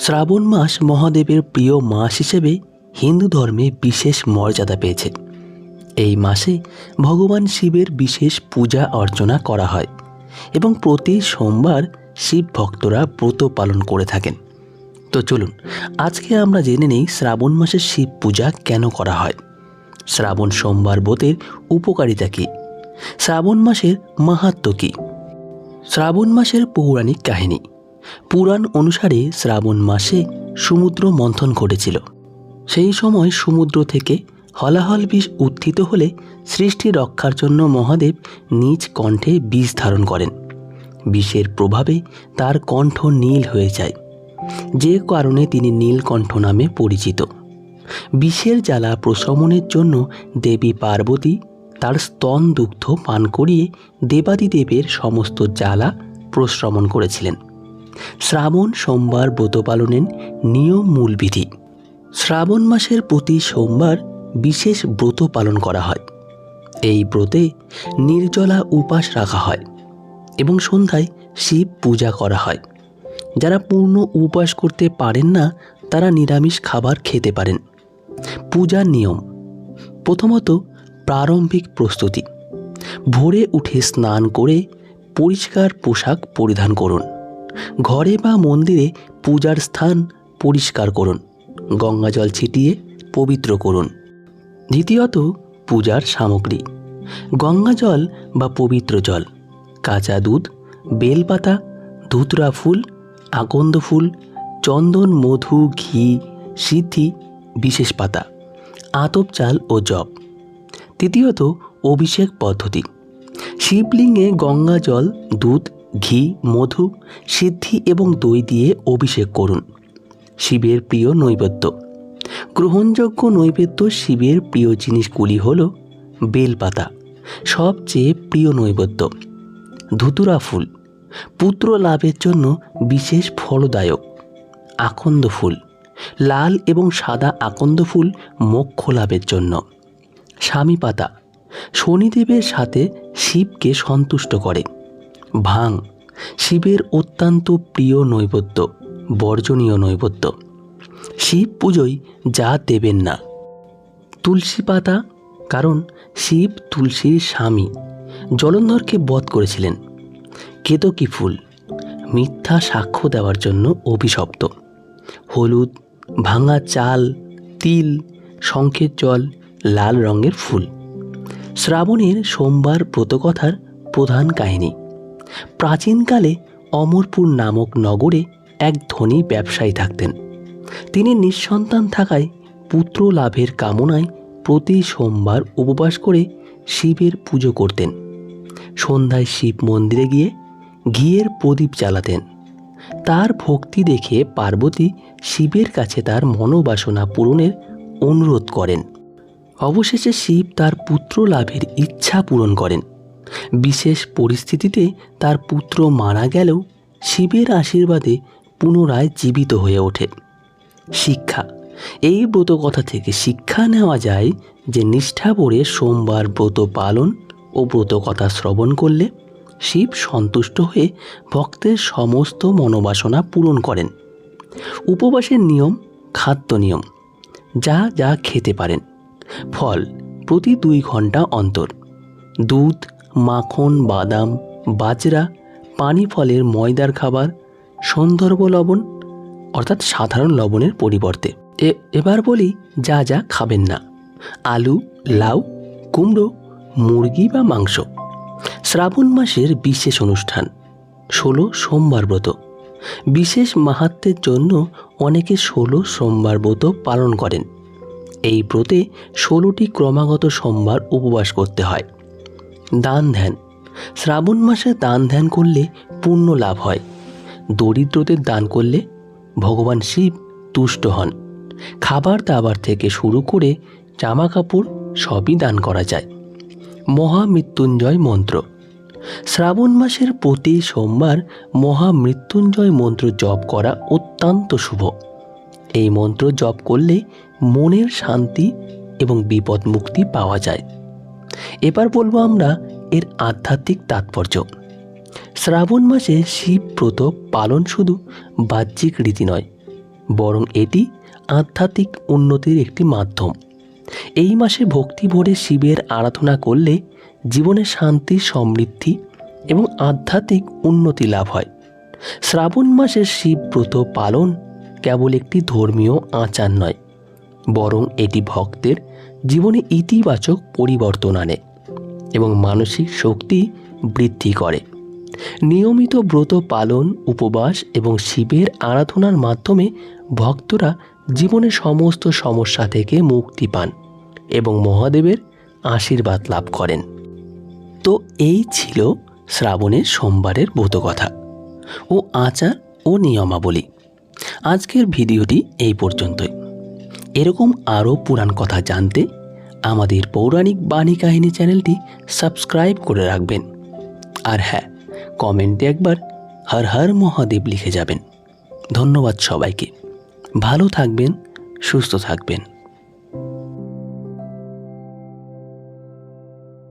শ্রাবণ মাস মহাদেবের প্রিয় মাস হিসেবে হিন্দু ধর্মে বিশেষ মর্যাদা পেয়েছে। এই মাসে ভগবান শিবের বিশেষ পূজা অর্চনা করা হয় এবং প্রতি সোমবার শিব ভক্তরা ব্রত পালন করে থাকেন। তো চলুন, আজকে আমরা জেনে নেই শ্রাবণ মাসের শিব পূজা কেন করা হয়। শ্রাবণ সোমবার ব্রতের উপকারিতা কী? শ্রাবণ মাসের মাহাত্ম কী? শ্রাবণ মাসের পৌরাণিক কাহিনী। পুরাণ অনুসারে শ্রাবণ মাসে সমুদ্র মন্থন ঘটেছিল। সেই সময় সমুদ্র থেকে হলাহল বিষ উত্থিত হলে সৃষ্টি রক্ষার জন্য মহাদেব নিজ কণ্ঠে বিষ ধারণ করেন। বিষের প্রভাবে তার কণ্ঠ নীল হয়ে যায়। যে কারণে তিনি নীলকণ্ঠ নামে পরিচিত। বিষের জ্বালা প্রশমনের জন্য দেবী পার্বতী তার স্তন দুগ্ধ পান করিয়ে দেবাদিদেবের সমস্ত জ্বালা প্রশ্রমণ করেছিলেন। শ্রাবণ, সোমবার, ব্রত পালনের নিয়ম, মূল বিধি। শ্রাবণ মাসের প্রতি সোমবার বিশেষ ব্রত পালন করা হয়। এই ব্রতে নির্জলা উপাস রাখা হয় এবং সন্ধ্যায় শিব পূজা করা হয়। যারা পূর্ণ উপাস করতে পারেন না, তারা নিরামিষ খাবার খেতে পারেন। পূজার নিয়ম। প্রথমত প্রারম্ভিক প্রস্তুতি। ভোরে উঠে স্নান করে পরিষ্কার পোশাক পরিধান করুন। ঘরে বা মন্দিরে পূজার স্থান পরিষ্কার করুন গঙ্গাজল ছিটিয়ে পবিত্র করুন। দ্বিতীয়ত, পূজার সামগ্রী। গঙ্গাজল বা পবিত্র জল, কাঁচা দুধ, বেলপাতা, ধুতরা ফুল, আকন্দ ফুল, চন্দন, মধু, ঘি, সিদ্ধি, বিশেষ পাতা, আতপ চাল ও জব তৃতীয়ত, অভিষেক পদ্ধতি। শিবলিঙ্গে গঙ্গা জল, দুধ ঘি, মধু, সিদ্ধি এবং দই দিয়ে অভিষেক করুন। শিবের প্রিয় নৈবেদ্য। গ্রহণযোগ্য নৈবেদ্য শিবের প্রিয় জিনিসগুলি হল বেলপাতা, সবচেয়ে প্রিয় নৈবেদ্য। ধুতুরা ফুল, পুত্র লাভের জন্য বিশেষ ফলদায়ক, আকন্দ ফুল, লাল এবং সাদা আকন্দ ফুল মোক্ষ লাভের জন্য। স্বামী পাতা শনিদেবের সাথে শিবকে সন্তুষ্ট করে। ভাং শিবের অত্যন্ত প্রিয় নৈবেদ্য বর্জনীয় নৈবেদ্য শিব পুজোয় যা দেবেন না। তুলসী পাতা, কারণ শিব তুলসীর স্বামী। জলন্ধরকে বধ করেছিলেন। কেতকী ফুল, মিথ্যা সাক্ষ্য দেওয়ার জন্য অভিশপ্ত। হলুদ, ভাঙা চাল, তিল, শঙ্খের জল, লাল রঙের ফুল। শ্রাবণের সোমবার ব্রতকথার প্রধান কাহিনী। প্রাচীনকালে অমরপুর নামক নগরে এক ধনী ব্যবসায়ী থাকতেন। তিনি নিঃসন্তান থাকায় পুত্র লাভের কামনায় প্রতি সোমবার উপবাস করে শিবের পুজো করতেন। সন্ধ্যায় শিব মন্দিরে গিয়ে ঘিয়ের প্রদীপ জ্বালাতেন। তার ভক্তি দেখে পার্বতী শিবের কাছে তার মনোবাসনা পূরণের অনুরোধ করেন। অবশেষে শিব তার পুত্র লাভের ইচ্ছা পূরণ করেন। বিশেষ পরিস্থিতিতে তার পুত্র মারা গেলেও শিবের আশীর্বাদে পুনরায় জীবিত হয়ে ওঠে। শিক্ষা। এই ব্রত কথা থেকে শিক্ষা নেওয়া যায় যে নিষ্ঠা ভরে সোমবার ব্রত পালন ও ব্রত কথা শ্রবণ করলে শিব সন্তুষ্ট হয়ে ভক্তের সমস্ত মনোবাসনা পূরণ করেন। উপবাসের নিয়ম, খাদ্য নিয়ম, যা যা খেতে পারেন। ফল প্রতি দুই ঘণ্টা অন্তর। দুধ মাখন, বাদাম, বাজরা পানি ফলের ময়দার খাবার, সন্দর্ভ লবণ, অর্থাৎ সাধারণ লবণের পরিবর্তে। এবার বলি যা যা খাবেন না। আলু, লাউ, কুমড়ো, মুরগি বা মাংস। শ্রাবণ মাসের বিশেষ অনুষ্ঠান, ষোলো সোমবার ব্রত। বিশেষ মাহাত্মের জন্য অনেকে ষোলো সোমবার ব্রত পালন করেন। এই ব্রতে ষোলোটি ক্রমাগত সোমবার উপবাস করতে হয়। দান ধ্যান। শ্রাবণ মাসে দান ধ্যান করলে পুণ্য লাভ হয়। দরিদ্রদের দান করলে ভগবান শিব তুষ্ট হন। খাবার দাবার থেকে শুরু করে জামা কাপড় সবই দান করা যায়। মহামৃত্যুঞ্জয় মন্ত্র। শ্রাবণ মাসের প্রতি সোমবার মহামৃত্যুঞ্জয় মন্ত্র জপ করা অত্যন্ত শুভ। এই মন্ত্র জপ করলে মনের শান্তি এবং বিপদ মুক্তি পাওয়া যায়। এবার বলব আমরা এর আধ্যাত্মিক তাৎপর্য। শ্রাবণ মাসে শিব ব্রত পালন শুধু বাহ্যিক রীতি নয়, বরং এটি আধ্যাত্মিক উন্নতির একটি মাধ্যম। এই মাসে ভক্তি ভরে শিবের আরাধনা করলে জীবনে শান্তি, সমৃদ্ধি এবং আধ্যাত্মিক উন্নতি লাভ হয়। শ্রাবণ মাসের শিব ব্রত পালন কেবল একটি ধর্মীয় আচার নয়, বরং এটি ভক্তের জীবনে ইতিবাচক পরিবর্তন আনে এবং মানসিক শক্তি বৃদ্ধি করে। নিয়মিত ব্রত পালন, উপবাস এবং শিবের আরাধনার মাধ্যমে ভক্তরা জীবনের সমস্ত সমস্যা থেকে মুক্তি পান এবং মহাদেবের আশীর্বাদ লাভ করেন। তো এই ছিল শ্রাবণের সোমবারের ব্রতকথা ও আচার ও নিয়মাবলী। আজকের ভিডিওটি এই পর্যন্তই। এরকম আরও পুরাণ কথা জানতে আমাদের পৌরাণিক বাণী কাহিনী চ্যানেলটি সাবস্ক্রাইব করে রাখবেন। আর হ্যাঁ কমেন্টে একবার হর হর মহাদেব লিখে যাবেন। ধন্যবাদ সবাইকে। ভালো থাকবেন, সুস্থ থাকবেন।